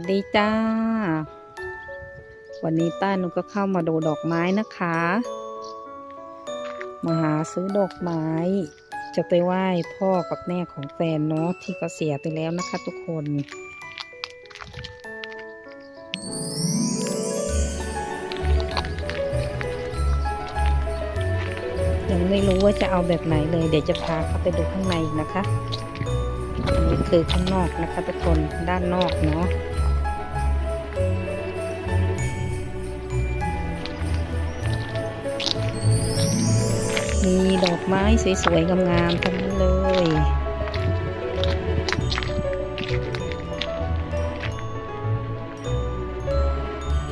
วัสดีจ้า วันนี้ต้านูก็เข้ามาดูดอกไม้นะคะ มาหาซื้อดอกไม้ จะไปไหว้พ่อกับแม่ของแฟนเนาะที่ก็เสียไปแล้วนะคะทุกคน ยังไม่รู้ว่าจะเอาแบบไหนเลย เดี๋ยวจะพาเข้าไปดูข้างในอีกนะคะนนี้คือข้างนอกนะคะทุกคนด้านนอกเนาะ มีดอกไม้สวยๆ งามๆทั้งนั้นเลย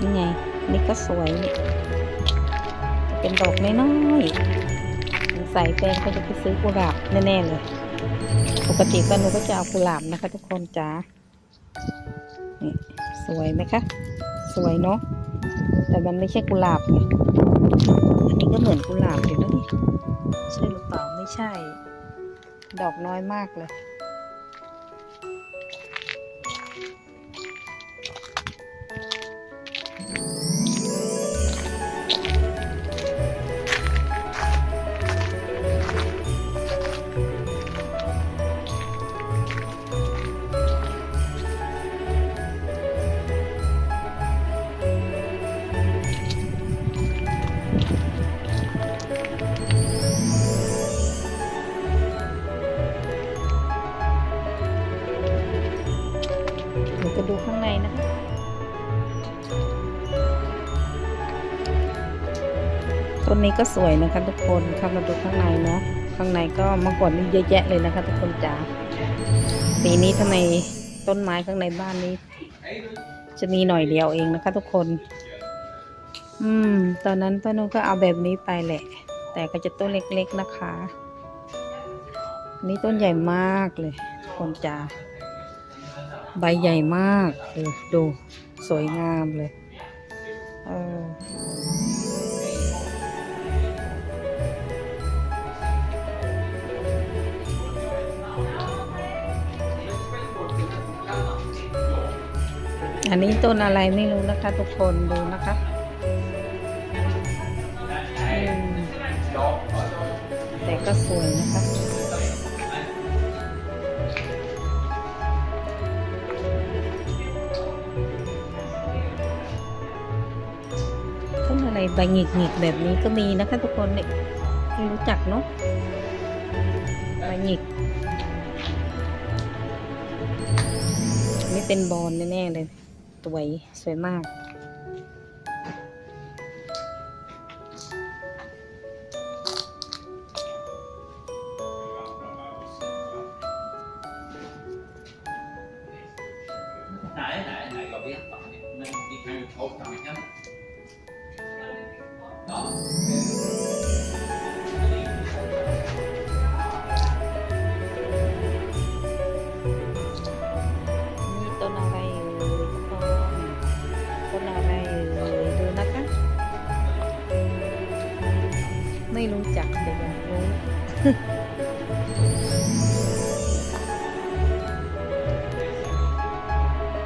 นี่ไง นี่ก็สวยนี่เป็นดอกน้อยๆสงสัยแฟนเขาจะไปซื้อกุหลาบแน่ๆเลย ปกติก็หนูก็จะเอากุหลาบนะคะทุกคนจ้านี่สวยไหมคะ สวยเนาะแต่มันไม่ใช่กุหลาบไงอันนี้ก็เหมือนกุหลาบอยู่นะนี่ ใช่หรือเปล่าไม่ใช่ ดอกน้อยมากเลย ต้นนี้ก็สวยนะคะทุกคนเข้ามาดูข้างในเนาะข้างในก็มื่อก่อนนี่เยอะแยะเลยนะคะ ทุกคนจ๋าปีนี้ทำไมต้นไม้ข้างในบ้านนี้ จะมีหน่อยเดียวเองนะคะ ทุกคน อืม ตอนนั้นป้านุก็เอาแบบนี้ไปแหละ แต่ก็จะต้นเล็ก ๆนะคะนี่ต้นใหญ่มากเลย คนจ๋าใบใหญ่มากเออดูสวยงามเลย เออ อันนี้ต้นอะไรไม่รู้นะคะ ทุกคนดูนะคะแต่ก็สวยนะคะต้นอะไรใบหงิกหงิกแบบนี้ก็มีนะคะ ทุกคนเนี่ยไม่รู้จักเนาะใบหงิกนี่เป็นบอลแน่ๆเลย สวยสวยมาก Nei, nei, nei, jeg vet da. Men vi kan jo ta opp dem igjen. Ja.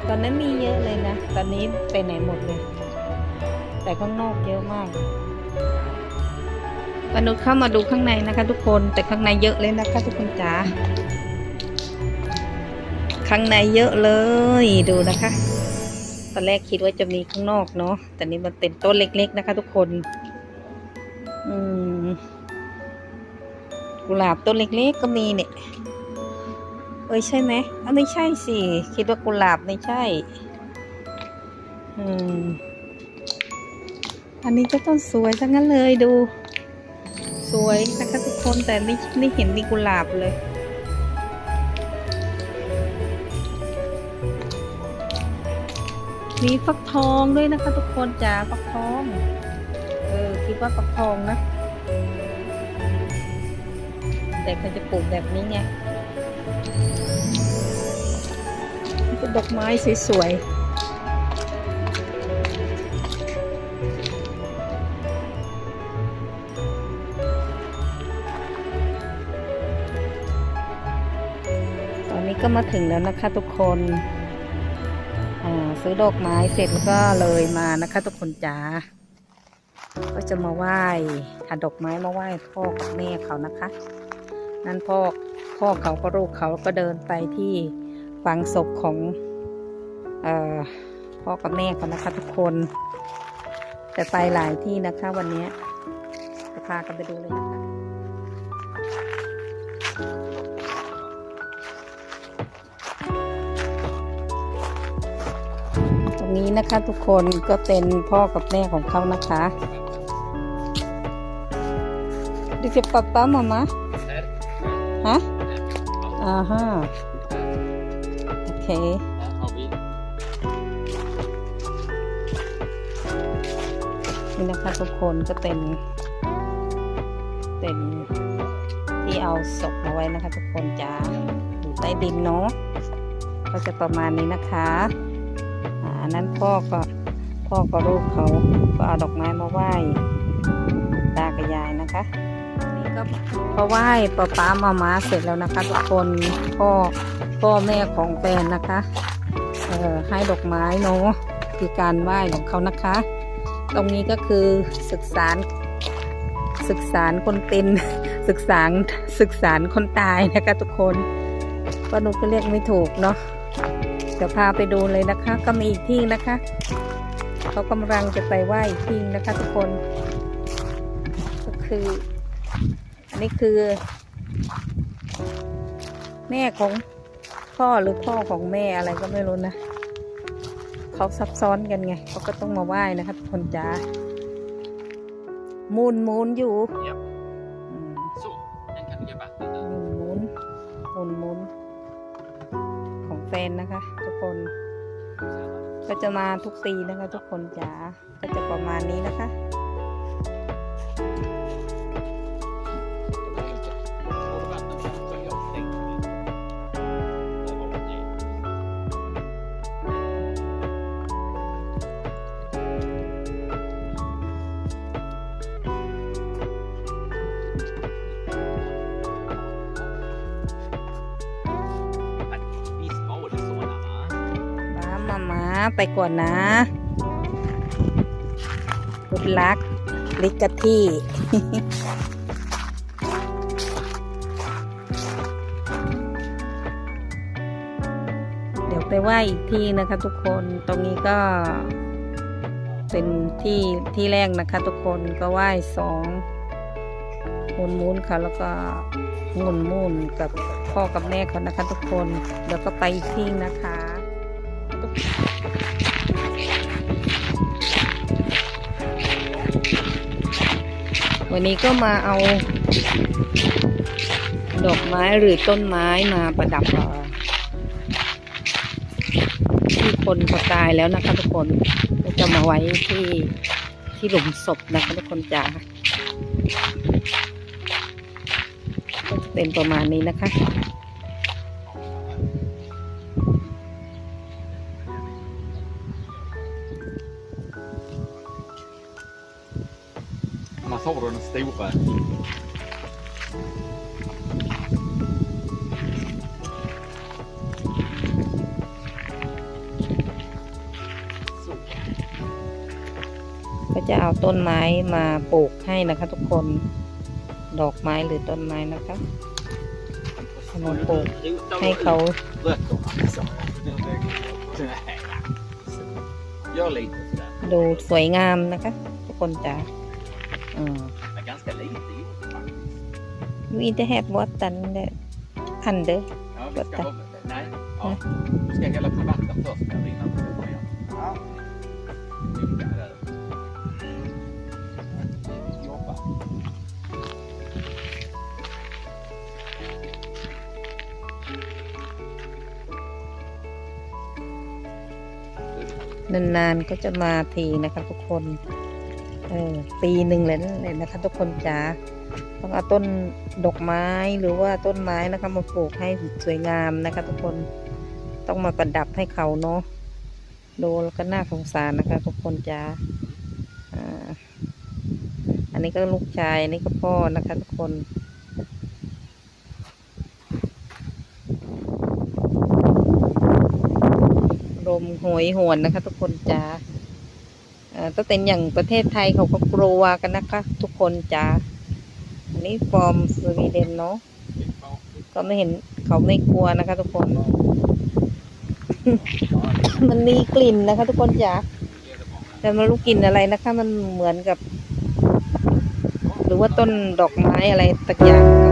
ตอนนั้นมีเยอะเลยนะ ตอนนี้ไปไหนหมดเลย แต่ข้างนอกเยอะมากปนุษเข้ามาดูข้างในนะคะ ทุกคน แต่ข้างในเยอะเลยนะคะ ทุกคนจ๋า ข้างในเยอะเลย ดูนะคะ ตอนแรกคิดว่าจะมีข้างนอกเนาะ แต่นี่มันเป็นต้นเล็ก ๆ นะคะ ทุกคน อืม กุหลาบต้นเล็กๆก็มีเนี่ย เอ้ยใช่ไหมอะไม่ใช่สิ คิดว่ากุหลาบไม่ใช่ อืม อันนี้ก็ต้นสวยทั้งนั้นเลยดู สวยนะคะทุกคนแต่ไม่ไม่เห็นมีกุหลาบเลยมีฟักทองด้วยนะคะ ทุกคนจ๋าฟักทอง เออคิดว่าฟักทองนะ แต่เขาจะปลูกแบบนี้ไงเป็นดอกไม้สวยๆตอนนี้ก็มาถึงแล้วนะคะทุกคน ซื้อดอกไม้เสร็จก็เลยมานะคะ ทุกคนจ๋า ก็จะมาไหว้หาดอกไม้มาไหว้พ่อกับแม่เขานะคะ นั่นพ่อพ่อเขาก็ลูกเขาก็เดินไปที่ฝังศพของอพ่อกับแม่เขานะคะทุกคน แต่ไปหลายที่นะคะวันนี้จะพากันไปดูเลยนะคะตรงนี้นะคะทุกคนก็เป็นพ่อกับแม่ของเขานะคะดิเจปะป๊ามามา ฮะอ่าฮะโอเคนี่นะคะทุกคนก็เป็น เป็นที่เอาศพมาไว้นะคะ ทุกคนจ้าอยู่ใต้ดินเนาะก็จะประมาณนี้นะคะอ่าอันนั้นพ่อก็พ่อก็ลูกเขาก็เอาดอกไม้มาไหว้ตากับยายนะคะนี่ ก็พอไหว้ป้าป้ามามาเสร็จแล้วนะคะทุกคนพ่อพ่อแม่ของแฟนนะคะเอ่อให้ดอกไม้เนาะคือการไหว้ของเขานะคะ ตรงนี้ก็คือศึกษาศึกษาคนเป็นศึกษาศึกษาคนตายนะคะทุกคนป้านุก็เรียกไม่ถูกเนาะเดี๋ยวพาไปดูเลยนะคะ ก็มีอีกที่นะคะเขากำลังจะไปไหว้อีกที่นะคะทุกคน ก็คือ นนี้คือ แม่ของพ่อหรือพ่อของแม่อะไรก็ไม่รู้นะเขาซับซ้อนกันไงเขาก็ต้องมาไหว้นะคะทุกคนจ้ามูนมูนอยู่ Japp. อืม Så, den kan ligga vatten หมุนหมุนหมุนหมุนของแฟนนะคะ ทุกคน ก็จะมาทุกปีนะคะ ทุกคนจ๋าก็จะประมาณนี้นะคะ ไปก่อนนะกุดลักลิกกะที่เดี๋ยวไปไหว้อีกที่นะคะทุกคนตรงนี้ก็เป็นที่ที่แรกนะคะทุกคนก็ไหว้สองมุนมุนค่ะแล้วก็มุนมุนกับพ่อกับแม่เขานะคะทุกคน เดี๋ยวก็ไปอีกที่นะคะ วันนี้ก็มาเอา ดอกไม้หรือต้นไม้มาประดับที่คนเขาตายแล้วนะคะทุกคนก็จะมาไว้ที่ที่หลุมศพนะคะทุกคนจ๋าก็จะเป็นประมาณนี้นะคะ Massa av den stora. Så. ก็จะเอาต้นไม้มาปลูกให้นะคะทุกคนดอกไม้หรือต้นไม้นะคะ Och Man så får- rotar ให้ vi เขา ut rötterna så. Gör lite sådär. ดูสวยงามนะคะ ทุกคนจ๋า อืม Men ganska lite gjort faktiskt. you inte have vatten there under Ja, vi Vatten. ska ha, nej, ja. Du ska hälla på vatten först här innan du går igen. Ja. Ligga där. Jobba. นานๆก็จะมาทีนะคะทุกคน เออปีหนึ่งเลยนั่นเลยนะคะ ทุกคนจ๋าต้องเอาต้นดอกไม้หรือว่าต้นไม้นะคะมาปลูกให้สวยงามนะคะ ทุกคนต้องมาประดับให้เขาเนาะดูแล้วก็น่าสงสารนะคะ ทุกคนจ๋าอันนี้ก็ลูกชายอันนี้ก็พ่อนะคะ ทุกคนลมมโหยหวนนะคะ ทุกคนจ้า ถ้าเป็นอย่างประเทศไทยเขาก็กลัวกันนะคะ ทุกคนจ้าอันนี้ฟอร์มสวีเดนเนาะก็ไม่เห็นเขาไม่กลัวนะคะ ทุกคน มันมีกลิ่นนะคะ ทุกคนจ้าแต่ไม่รู้กลิ่นอะไรนะคะ มันเหมือนกับ หรือว่าต้นดอกไม้อะไรตักอย่างก็ไม่